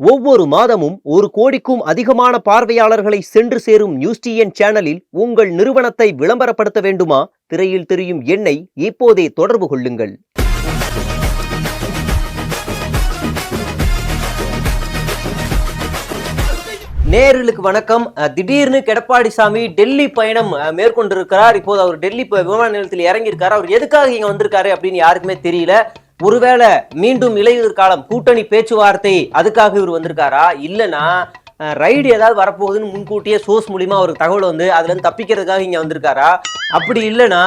ஒவ்வொரு மாதமும் ஒரு கோடிக்கும் அதிகமான பார்வையாளர்களை சென்று சேரும் நியூஸ் டிஎன் சேனலில் உங்கள் நிறுவனத்தை விளம்பரப்படுத்த வேண்டுமா? திரையில் தெரியும் எண்ணை இப்போதே தொடர்பு கொள்ளுங்கள். நேர்களுக்கு வணக்கம். அஹ், திடீர்னு எடப்பாடி சாமி டெல்லி பயணம் மேற்கொண்டிருக்கிறார். இப்போது அவர் டெல்லி விமான நிலையத்தில் இறங்கியிருக்காரு. அவர் எதுக்காக இங்க வந்திருக்காரு அப்படின்னு யாருக்குமே தெரியல. ஒருவேளை மீண்டும் இலையுதிர் காலம் கூட்டணி பேச்சுவார்த்தை அதுக்காக இவர் வந்திருக்காரா? இல்லைன்னா ரைடு ஏதாவது வரப்போகுதுன்னு முன்கூட்டியே சோர்ஸ் மூலியமாக அவருக்கு தகவல் வந்து அதுலேருந்து தப்பிக்கிறதுக்காக இங்கே வந்திருக்காரா? அப்படி இல்லைன்னா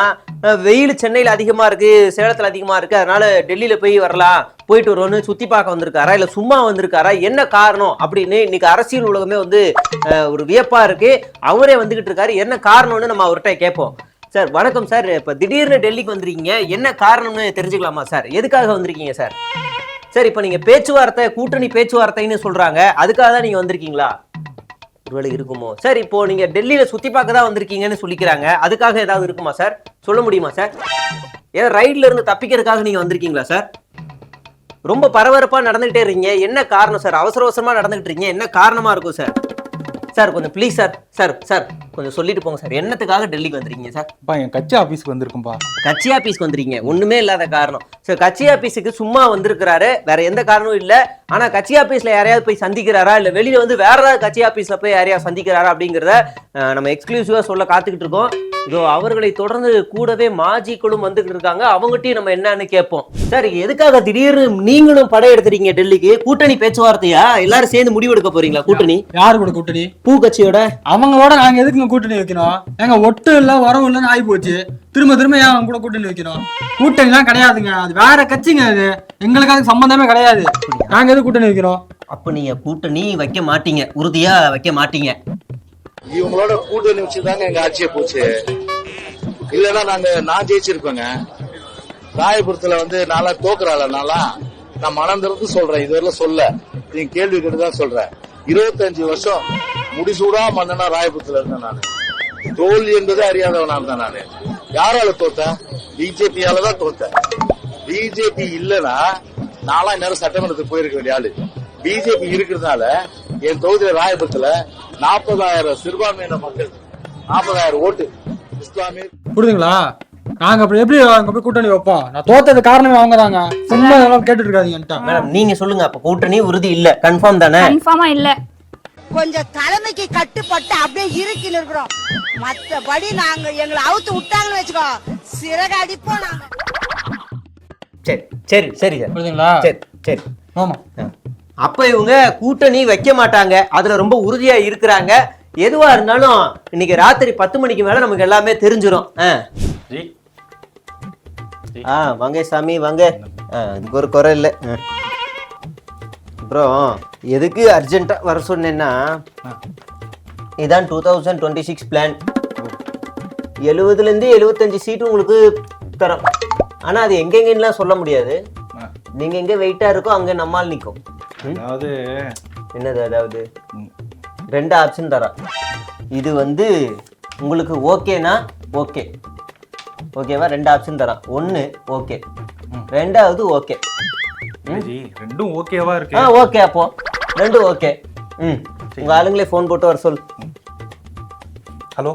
வெயில் சென்னையில் அதிகமாக இருக்குது சேலத்தில் அதிகமாக இருக்குது அதனால் டெல்லியில் போய் வரலாம் போயிட்டு வருவோன்னு சுற்றி பார்க்க வந்திருக்காரா? இல்லை சும்மா வந்திருக்காரா? என்ன காரணம்? அப்படின்னு இன்னைக்கு அரசியல் உலகமே வந்து ஒரு வியப்பாக இருக்குது அவரே வந்துக்கிட்டு இருக்காரு. என்ன காரணம்னு நம்ம அவர்கிட்ட கேட்போம். சார் வணக்கம் சார். இப்போ திடீர்னு டெல்லிக்கு வந்திருக்கீங்க. என்ன காரணம்னு தெரிஞ்சுக்கலாமா சார்? எதுக்காக வந்திருக்கீங்க சார்? சார் இப்போ நீங்கள் பேச்சுவார்த்தை கூட்டணி பேச்சுவார்த்தைன்னு சொல்கிறாங்க அதுக்காக தான் நீங்கள் வந்திருக்கீங்களா? ஒருவேளை இருக்குமோ? சார் இப்போது நீங்கள் டெல்லியில் சுற்றி பார்க்க தான் வந்திருக்கீங்கன்னு சொல்லிக்கிறாங்க. அதுக்காக ஏதாவது இருக்குமா சார்? சொல்ல முடியுமா சார்? ஏதோ ரைடில் இருந்து தப்பிக்கிறதுக்காக நீங்கள் வந்திருக்கீங்களா சார்? ரொம்ப பரபரப்பாக நடந்துகிட்டே இருக்கீங்க. என்ன காரணம் சார்? அவசர அவசரமாக நடந்துகிட்டு இருக்கீங்க. என்ன காரணமாக இருக்கும் சார்? சார் கொஞ்சம் ப்ளீஸ் சார் சார் சார் கொஞ்சம் சொல்லிட்டு போங்க சார். என்னத்துக்காக டெல்லிக்கு வந்திருக்கீங்க சார்? அப்பா என் கட்சி ஆபீஸ்க்கு வந்திருக்கும்பா. கட்சி ஆபீஸ்க்கு வந்திருக்கீங்க. ஒண்ணுமே இல்லாத காரணம். சார் கட்சி ஆபீஸுக்கு சும்மா வந்திருக்கிறாரு. வேற எந்த காரணமும் இல்ல. ஆனா கட்சி ஆபீஸ்ல யாரையாவது போய் சந்திக்கிறாரா? இல்ல வெளியில வந்து வேற ஏதாவது கட்சி ஆபீஸ்ல போய் யாரையாவது சந்திக்கிறாரா அப்படிங்கிறத அஹ், நம்ம எக்ஸ்க்ளூசிவா சொல்ல காத்துக்கிட்டு இருக்கோம். இதோ அவர்களை தொடர்ந்து கூடவே மாஜிக்களும் வந்துகிட்டு இருக்காங்க. அவங்ககிட்டயும் நம்ம என்னன்னு கேட்போம். சார் எதுக்காக திடீர்னு நீங்களும் படையெடுத்துறீங்க டெல்லிக்கு? கூட்டணி பேச்சுவார்த்தையா? எல்லாரும் சேர்ந்து முடிவெடுக்க போறீங்களா கூட்டணி? யார் கூட கூட்டணி? பூ கட்சியோட அவங்களோட நாங்க எதுக்குங்க கூட்டணி வைக்கணும்? எங்க ஒட்டு இல்ல வரவு இல்லைன்னு ஆகி போச்சு திரும்ப திரும்ப ஏன் அவங்க கூட கூட்டணி வைக்கணும்? கூட்டணிலாம் கிடையாதுங்க. அது வேற கட்சிங்க அது. எங்களுக்கு அதுக்கு சம்பந்தமே கிடையாது. நாங்க எதுக்கு கூட்டணி வைக்கிறோம் அப்ப நீங்க கூட்டணி வைக்க மாட்டீங்க. உறுதியா வைக்க மாட்டீங்க. இவங்களோட கூட்டணி வச்சுதாங்க எங்க ஆட்சியை போச்சு. இல்லைன்னா நாங்க நான் ஜெயிச்சிருப்பேங்க. ராயபுரத்துல வந்து நாளா தோக்குறாள் நாளா நான் மனம் சொல்றேன் இதுவரையில சொல்ல. நீங்க கேள்வி கேட்டுதான் சொல்றேன். இருபத்தஞ்சு வருஷம் முடிசூடா மன்னனா ராயபுரத்துல இருந்தேன் நானு. தோல்வி என்பதே அறியாதவனா இருந்தேன் நானு. யாரால தோத்தேன் பிஜேபியால தான் தோத்தேன் பிஜேபி இல்லனா நாளா நேரம் சட்டமன்றத்துக்கு போயிருக்க வேண்டிய ஆளு. பிஜேபி இருக்கிறதுனால என் தொகுதியில ராயபுரத்துல நாற்பதாயிரம் சிறுபான்மையின மக்கள் நாற்பதாயிரம் ஓட்டு. இஸ்லாமியர் புரியுதுங்களா? நாங்க அப்படி எப்படி அங்க போய் கூட்டணி வைப்போம்? நான் தோத்தது காரணமே அவங்க தாங்க சும்மா இதெல்லாம் கேட்டுட்டு இருக்காதீங்கன்ட்டா மேடம் நீங்க சொல்லுங்க அப்ப கூட்டணி உறுதி இல்ல. கன்ஃபார்ம் தானே? கன்ஃபார்மா இல்ல. கொஞ்சம் தலைமைக்கு கட்டுப்பட்டு அப்படியே இருக்கின்னு இருக்கிறோம். மத்தபடி நாங்க எங்களை அவுத்து விட்டாங்கன்னு வச்சுக்கோ. சிறகு அடிப்போம் நாங்க. சரி சரி சரி சார். புரியுதுங்களா? சரி சரி. ஆமா. அப்ப இவங்க கூட்டணி வைக்க மாட்டாங்க. அதுல ரொம்ப உறுதியா இருக்கிறாங்க. எதுவா இருந்தாலும் இன்னைக்கு ராத்திரி பத்து மணிக்கு மேல நமக்கு எல்லாமே தெரிஞ்சிரும். ஆ. வாங்க சாமி வாங்க. ஆ, இதுக்கு ஒரு குறை இல்லை. அப்புறம் எதுக்கு அர்ஜென்ட்டா வர சொன்னேன்னா இதான் two thousand twenty six plan எழுபதுலேருந்து எழுபத்தஞ்சு சீட்டு உங்களுக்கு தரோம். ஆனா அது எங்கெங்கன்னுலாம் சொல்ல முடியாது. நீங்க எங்க வெயிட்டா இருக்கோ அங்க நம்மால் நிற்கும். அதாவது என்னது அதாவது? ரெண்டு ஆப்ஷன் தரேன் இது வந்து உங்களுக்கு ஓகேனா ஓகே ஓகேவா ரெண்டு ஆப்ஷன் தரேன் ஒன்று ஓகே ரெண்டாவது ஓகே ரெண்டும் ஓகேவா இருக்கு. ஆ ஓகே அப்போ. ரெண்டு ஓகே ம். உங்க ஆளுங்களே ஃபோன் போட்டு வர சொல் ஹலோ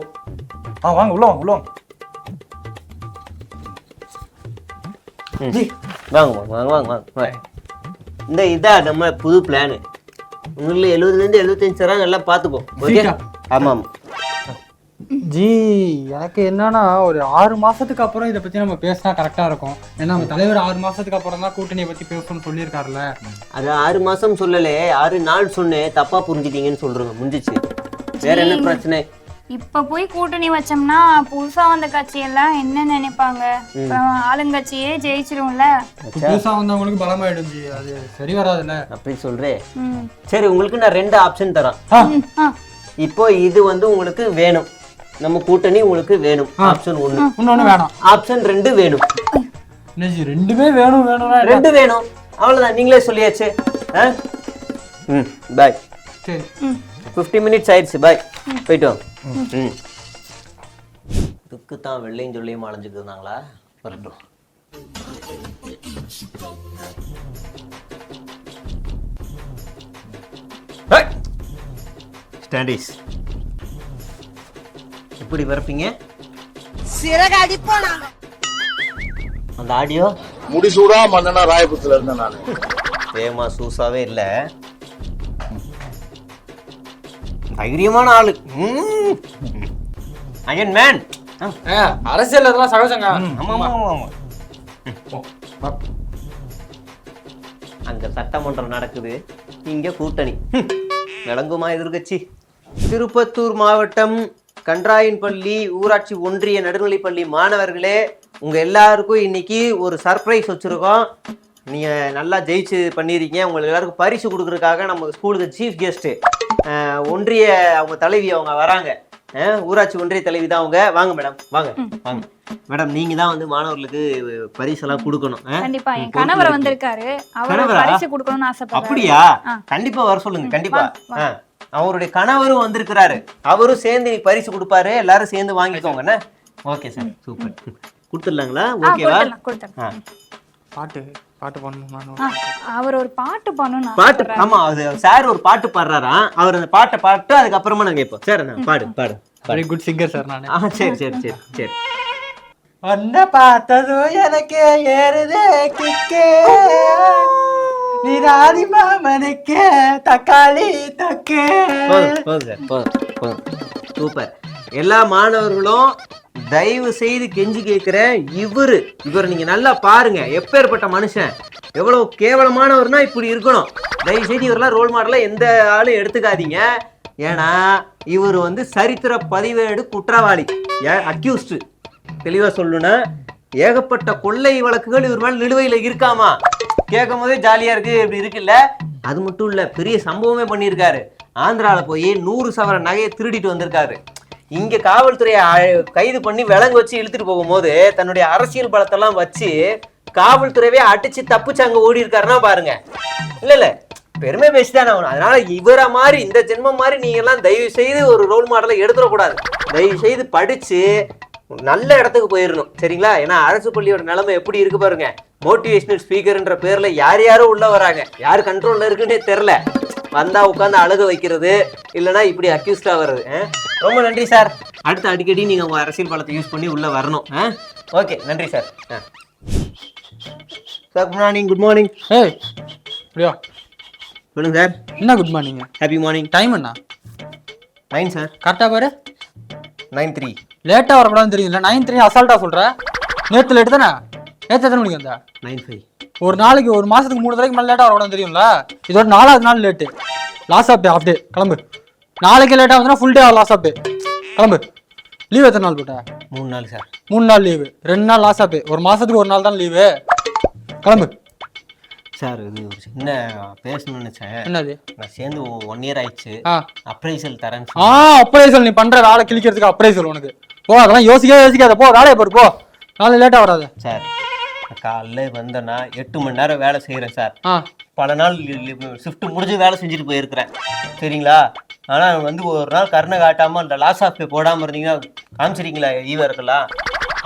ஆ வாங்க உள்ள வாங்க உள்ள வாங்க. ம். வாங்க வாங்க வாங்க வாங்க வாங்க வாங்க. இந்த இதான் நம்ம புது பிளானு உங்களுக்கு எழுபதுலேருந்து எழுபத்தஞ்சு தராங்க எல்லாம் பார்த்துக்கோ ஓகே? ஆமாம். ஜி எனக்கு என்னன்னா ஒரு ஆறு மாசத்துக்கு அப்புறம் இதை பத்தி நம்ம பேசினா கரெக்டா இருக்கும். ஏன்னா நம்ம தலைவர் ஆறு மாசத்துக்கு அப்புறம் தான் கூட்டணியை பத்தி பேசணும்னு சொல்லியிருக்காருல்ல. அது ஆறு மாசம் சொல்லலே ஆறு நாள் சொன்னேன் தப்பா புரிஞ்சுட்டீங்கன்னு சொல்றேங்க முடிஞ்சிச்சு. வேற என்ன பிரச்சனை? இப்ப போய் கூட்டணி வச்சோம்னா புதுசா வந்த கட்சி எல்லாம் என்ன நினைப்பாங்க? ஆளுங்கட்சியே ஜெயிச்சிரும்ல. புதுசா வந்தவங்களுக்கு பலமாயிடும் அது சரி வராதுல்ல. அப்படி சொல்றேன். சரி உங்களுக்கு நான் ரெண்டு ஆப்ஷன் தரேன். இப்போ இது வந்து உங்களுக்கு வேணும். நம்ம கூட்டணி உங்களுக்கு வேணும். ஆப்ஷன் ஒண்ணு. இன்னொன்னு வேணாம். ஆப்ஷன் ரெண்டு வேணும். ரெண்டுமே வேணும் என்ன? ரெண்டு வேணும். அவ்வளவுதான். நீங்களே சொல்லியாச்சு. ஆ? ம். பாய் சரி. ஃபிஃப்டி மினிட்ஸ் ஆயிடுச்சு பாய் போயிட்டு வாங்க ம். இதுக்கு தான் வெள்ளையும் சொல்லியும் அலைஞ்சுட்டு இருந்தாங்களா வரட்டும் ஸ்டாண்டிஸ் எப்படி பிறப்பீங்க? சிறகு அடிப்போம் நாங்க அந்த ஆடியோ? முடிசூடா மன்னனா ராயபுரத்துல இருந்தேன் நான். ஏமா சூசாவே இல்ல. தைரியமான ஆளு. Iron man. அரசியல் இதெல்லாம் சகஜங்க. ஆமா ஆமா அங்க சட்டமன்றம் நடக்குது. இங்க கூட்டணி. விளங்குமா எதிர்கட்சி? திருப்பத்தூர் மாவட்டம் கன்றாயன்பள்ளி ஊராட்சி ஒன்றிய நடுநிலைப்பள்ளி மாணவர்களே உங்க எல்லாருக்கும் இன்னைக்கு ஒரு சர்ப்ரைஸ் வச்சிருக்கோம். நீங்க நல்லா ஜெயிச்சு பண்ணிருக்கீங்க. உங்களுக்கு எல்லாருக்கும் பரிசு கொடுக்கறதுக்காக நம்ம ஸ்கூலுக்கு சீஃப் கெஸ்ட் ஒன்றிய அவங்க தலைவி அவங்க வராங்க. ஊராட்சி ஒன்றிய தலைவி தான் அவங்க. வாங்க மேடம். வாங்க. வாங்க. மேடம் நீங்க தான் வந்து மாணவர்களுக்கு பரிசெல்லாம் கொடுக்கணும். அஹ்? கண்டிப்பா. என் கணவர். வந்திருக்காரு. அவர்? பரிசு கொடுக்கணும்னு ஆசைப்படுறாரு. அப்படியா. கண்டிப்பா வர சொல்லுங்க கண்டிப்பா. அவருடைய கணவரும் வந்திருக்கிறாரு. அவரும் சேர்ந்து நீ பரிசு கொடுப்பாரு. எல்லாரும் சேர்ந்து வாங்கிக்கோங்க ஓகே சார். சூப்பர். கொடுத்துடலாங்களா? ஓகேவா? பாட்டு. பாட்டு பண்ணணும் அவர் ஒரு பாட்டு பண்ணணும் பாட்டு ஆமா அது சார் ஒரு பாட்டு பாடுறாராம் அவர் அந்த பாட்டை பாட்டு அதுக்கப்புறமா நாங்க கேட்போம். சார் நான் பாடு பாடு வெரி குட் சிங்கர் சார் நான். ஆ சரி சரி சரி சரி. உன்னை பார்த்ததும் எனக்கு ஏறுதே கிக்கே. நீ ராதி மாமனுக்கு தக்காளி தக்கே. போதும் போதும் சார் போதும் போதும். சூப்பர். எல்லா மாணவர்களும் தயவு செய்து கெஞ்சி கேட்குறேன் இவரு. இவர் நீங்க நல்லா பாருங்க. எப்பேற்பட்ட மனுஷன். எவ்வளவு கேவலமானவர்னா இப்படி இருக்கணும். தயவு செய்து இவரெல்லாம் ரோல் மாடலாக எந்த ஆளும் எடுத்துக்காதீங்க. ஏன்னா இவர் வந்து சரித்திர பதிவேடு குற்றவாளி. அக்யூஸ்டு தெளிவாக சொல்லணும்னா ஏகப்பட்ட கொள்ளை வழக்குகள் இவர் மேலே நிலுவையில் இருக்காமா? கேட்கும் போதே ஜாலியாக இருக்கு இப்படி இருக்குல்ல அது மட்டும் இல்லை பெரிய சம்பவமே பண்ணியிருக்காரு. ஆந்திராவில் போய் நூறு சவர நகையை திருடிட்டு வந்திருக்காரு. இங்க காவல்துறையை அ- கைது பண்ணி விலங்கு வச்சு இழுத்துட்டு போகும்போது தன்னுடைய அரசியல் பலத்தெல்லாம் வச்சு காவல்துறையவே அடிச்சு தப்பிச்சு அங்க ஓடி இருக்காருன்னா பாருங்க. இல்ல இல்ல. பெருமை பேசிதான் ஆகணும். அதனால இவரை மாதிரி இந்த ஜென்மம் மாதிரி நீங்க எல்லாம் தயவு செய்து ஒரு ரோல் மாடலை எடுத்துடக்கூடாது. தயவு செய்து படிச்சு நல்ல இடத்துக்கு போயிடணும். சரிங்களா? ஏன்னா அரசு பள்ளியோட நிலைமை எப்படி இருக்கு பாருங்க. மோட்டிவேஷனல் ஸ்பீக்கர்ன்ற பேர்ல யார் யாரோ உள்ள வராங்க. யார் கண்ட்ரோல்ல இருக்குன்னே தெரில வந்தா உட்காந்து அழகு வைக்கிறது இல்லைன்னா இப்படி அக்யூஸ்டா வர்றது? ரொம்ப நன்றி சார் அடுத்து அடிக்கடி நீங்க உங்க அரசியல் பலத்தை யூஸ் பண்ணி உள்ள வரணும் ஓகே நன்றி sir sir good morning good morning ஏய் அப்படியா? சொல்லுங்க சார் என்ன good morning happy morning time என்ன? நைன் சார் கரெக்டாக பாரு? நைன் த்ரீ லேட்டாக வரக்கூடாதுன்னு தெரியுதுல நைன் த்ரீ அசால்ட்டாக சொல்கிற நேற்று லேட்டு தானே? நேற்று எத்தனை மணிக்கு வந்தா? நைன் ஃபைவ் ஒரு நாளைக்கு ஒரு மாசத்துக்கு மூணு தடவைக்கு மேலே லேட்டாக வரக்கூடாது தெரியும்ல? இதோட நாலாவது நாள் late loss of day of day கிளம்பு. நாளைக்கு லேட்டாக வந்தா full day loss of day கிளம்பு. லீவ் எத்தனை நாள் போட்ட? மூணு நாள் சார் மூணு நாள் லீவு ரெண்டு நாள் லாஸ் ஆஃப் ஒரு மாசத்துக்கு ஒரு நாள் தான் லீவு கிளம்பு. சார் இது ஒரு சின்ன பேசணும்னு நினைச்சேன். என்னது? நான் சேர்ந்து ஒன் இயர் ஆயிடுச்சு. அப்ரைசல் தரேன்னு ஆ அப்ரைசல் நீ பண்ற வேலை கிழிக்கிறதுக்கு அப்ரைசல் உனக்கு. போ அதெல்லாம் யோசிக்கவே யோசிக்காத. போ வேலையை பாரு போ. நாளை லேட்டாக வராத. சார் காலைல வந்தேன்னா எட்டு மணி நேரம் வேலை செய்கிறேன் சார். பல நாள் ஷிஃப்ட் முடிஞ்சு வேலை செஞ்சுட்டு போயிருக்கிறேன். சரிங்களா? ஆனால் வந்து ஒரு நாள் கருணை காட்டாமல் அந்த லாஸ் ஆஃப் பே போடாமல் இருந்தீங்கன்னா காமிச்சிருக்கீங்களா ஈவருக்கெல்லாம்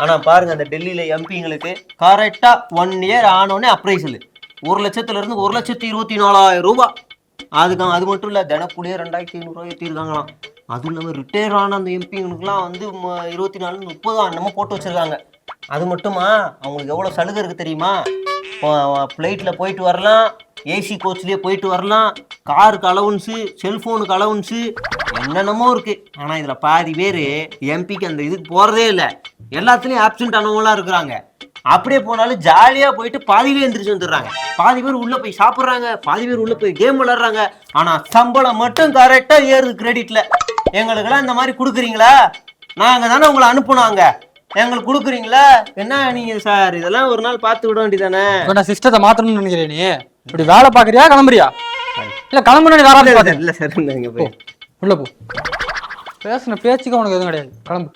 ஆனால் பாருங்க அந்த டெல்லியில் எம்பிங்களுக்கு கரெக்டாக ஒன் இயர் ஆனோடனே அப்ரைசல் ஒரு லட்சத்துல இருந்து ஒரு லட்சத்தி இருபத்தி நாலாயிரம் ரூபாய் அதுக்கு அது மட்டும் இல்லை தினக்கூலியே ரெண்டாயிரத்தி ஐநூறுரூவா ஏற்றிருக்காங்களாம் அதுவும் இல்லாமல் ரிட்டையர் ஆன அந்த எம்பிங்களுக்குலாம் வந்து இருபத்தி நாலு முப்பது என்னமோ போட்டு வச்சிருக்காங்க. அது மட்டுமா? அவங்களுக்கு எவ்வளோ சலுகை இருக்குது தெரியுமா? ஃப்ளைட்டில் போயிட்டு வரலாம். ஏசி கோச்லேயே போயிட்டு வரலாம். காருக்கு அலவன்ஸு செல்ஃபோனுக்கு அலவன்ஸு என்னென்னமோ இருக்குது ஆனால் இதில் பாதி பேர் எம்பிக்கு அந்த இதுக்கு போகிறதே இல்லை. எல்லாத்துலேயும் ஆப்சென்ட் ஆனவங்களாம் இருக்கிறாங்க. அப்படியே போனாலும் ஜாலியாக போயிட்டு பாதி பேர் எந்திரிச்சு வந்துடுறாங்க. பாதி பேர் உள்ளே போய் சாப்பிட்றாங்க. பாதி பேர் உள்ளே போய் கேம் விளாட்றாங்க ஆனால் சம்பளம் மட்டும் கரெக்டாக ஏறுது கிரெடிட்டில் எங்களுக்கெல்லாம் இந்த மாதிரி கொடுக்குறீங்களா? நாங்கள் தானே உங்களை அனுப்புனாங்க. எங்களுக்கு கொடுக்குறீங்களா? என்ன நீங்கள் சார்? இதெல்லாம் ஒரு நாள் பார்த்து விட வேண்டியதானே நான் சிஸ்டத்தை மாத்தணும்னு நினைக்கிறேன் நீ. இப்படி வேலை பார்க்குறியா? கிளம்புறியா? இல்லை கிளம்புனா பார்த்தேன் இல்லை சார் உள்ள போ. பேசின பேச்சுக்கு உனக்கு எதுவும் கிடையாது. கிளம்பு.